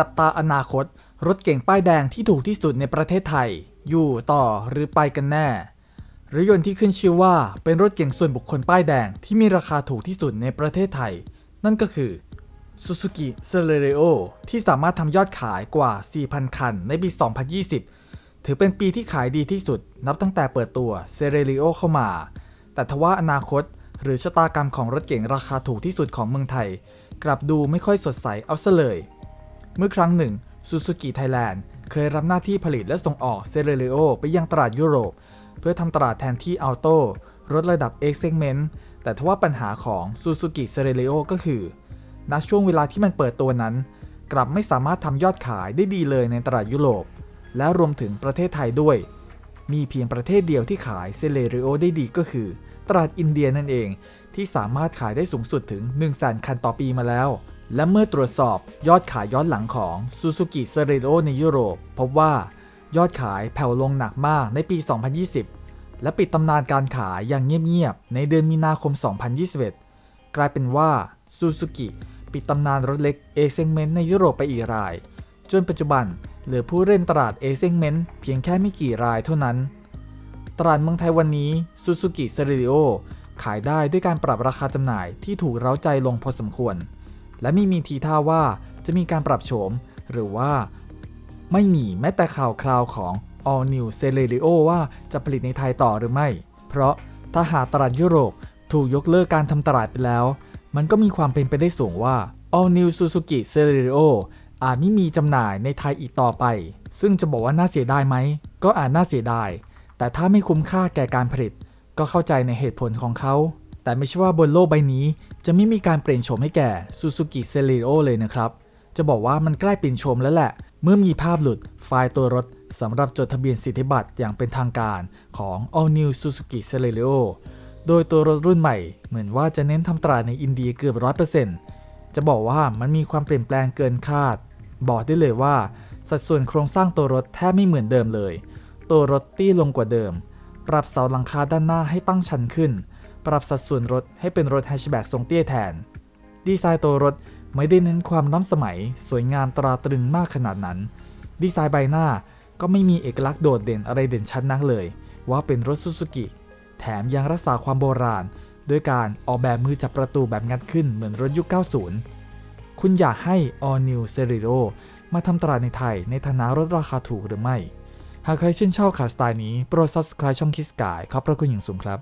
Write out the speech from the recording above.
จับตาอนาคต รถเก่งป้ายแดงที่ถูกที่สุดในประเทศไทย อยู่ต่อหรือไปกันแน่รถยนต์ที่ขึ้นชื่อว่าเป็นรถเก่งส่วนบุคคลป้ายแดงที่มีราคาถูกที่สุดในประเทศไทย นั่นก็คือ Suzuki Celerio ที่สามารถทำยอดขายกว่า 4,000 คันในปี 2020 ถือเป็นปีที่ขายดีที่สุดนับตั้งแต่เปิดตัว Celerio เข้ามา แต่ทว่าอนาคต หรือชะตากรรมของรถเก๋งราคาถูกที่สุดของเมืองไทย กลับดูไม่ค่อยสดใสเอาซะเลย เมื่อครั้งหนึ่ง Suzuki Thailand เคยรับหน้าที่ผลิตและส่งออก Celerio ไปยังตลาดยุโรป เพื่อทำตลาดแทนที่ Auto รถระดับ X segment แต่ทว่าปัญหาของ Suzuki Celerio ก็คือณช่วงเวลาที่มันเปิดตัวนั้น กลับไม่สามารถทำยอดขายได้ดีเลยในตลาดยุโรป และรวมถึงประเทศไทยด้วย มีเพียงประเทศเดียวที่ขายเซเลเรโอได้ดีก็คือ ตลาดอินเดียนั่นเองที่สามารถขายได้สูงสุดถึ ง 1 0 0 0 0แสนคันต่อปีมาแล้ว และเมื่อตรวจสอบยอดขายย้อนหลังของ Suzuki c e l e r o ในยุโรป พบว่ายอดขายแผ่วลงหนักมากในปี 2020 และปิดตำนานการขายอย่างเงียบๆ ในเดือนมีนาคม 2021 กลายเป็นว่า Suzuki ปิดตำนานรถเล็ก A segment ในยุโรปไปอีกราย จนปัจจุบันเหลือผู้เล่นตลาด A segment เพียงแค่ไม่กี่รายเท่านั้น ตลาดเมืองไทยวันนี้ Suzuki c e l e r o ขายได้ด้วยการปรับราคาจำหน่ายที่ถูกเร้าใจลงพอสมควร และไม่มีทีท่าว่าจะมีการปรับโฉม หรือว่าไม่มีแม้แต่ข่าวคราวของ All New c e l e r i o ว่าจะผลิตในไทยต่อหรือไม่ เพราะถ้าหากตลาดยุโรปถูกยกเลิกการทำตลาดไปแล้ว มันก็มีความเป็นไปได้สูงว่า All New Suzuki c e l e r i o อาจไม่มีจำหน่ายในไทยอีกต่อไป ซึ่งจะบอกว่าน่าเสียดายไหม ก็อาจน่าเสียดาย แต่ถ้าไม่คุ้มค่าแก่การผลิต ก็เข้าใจในเหตุผลของเขา แต่ไม่ใช่ว่าบนโลกใบนี้ จะไม่มีการเปลี่ยนโฉมให้แก่ Suzuki c e l e r o เลยนะครับ จะบอกว่ามันใกล้เปลี่ยนโฉมแล้วแหละ เมื่อมีภาพหลุดไฟล์ตัวรถสำหรับจดทะเบียนสิทธิบัตรอย่างเป็นทางการของ All New Suzuki c e l e r i o โดยตัวรถรุ่นใหม่ เหมือนว่าจะเน้นทำตลาในอินเดียเกือบร้อยเปอร์เซ็นต์จะบอกว่ามันมีความเปลี่ยนแปลงเกินคาด บอกได้เลยว่า สัดส่วนโครงสร้างตัวรถแทบไม่เหมือนเดิมเลย ตัวรถตี้ลงกว่าเดิม ปรับเสาหลังคาด้านหน้าให้ตั้งชันขึ้น ปรับสัดส่วนรถให้เป็นรถแฮชแบ็กทรงเตี้ยแทน ดีไซน์ตัวรถไม่ได้เน้นความล้ำสมัย สวยงามตราตรึงมากขนาดนั้น ดีไซน์ใบหน้าก็ไม่มีเอกลักษณ์โดดเด่นอะไรเด่นชัดนักเลย ว่าเป็นรถซูซูกิ แถมยังรักษาความโบราณ ด้วยการออกแบบมือจับประตูแบบงัดขึ้นเหมือนรถยุค 90 คุณอยากให้ All New c e r i o มาทำตลาดในไทยในฐานะรถราคาถูกหรือไม่ หากใครชื่นชอบข่าวสไตล์นี้ โปรด subscribe ช่องคิสกายขอบพระคุณอย่างสูงครับ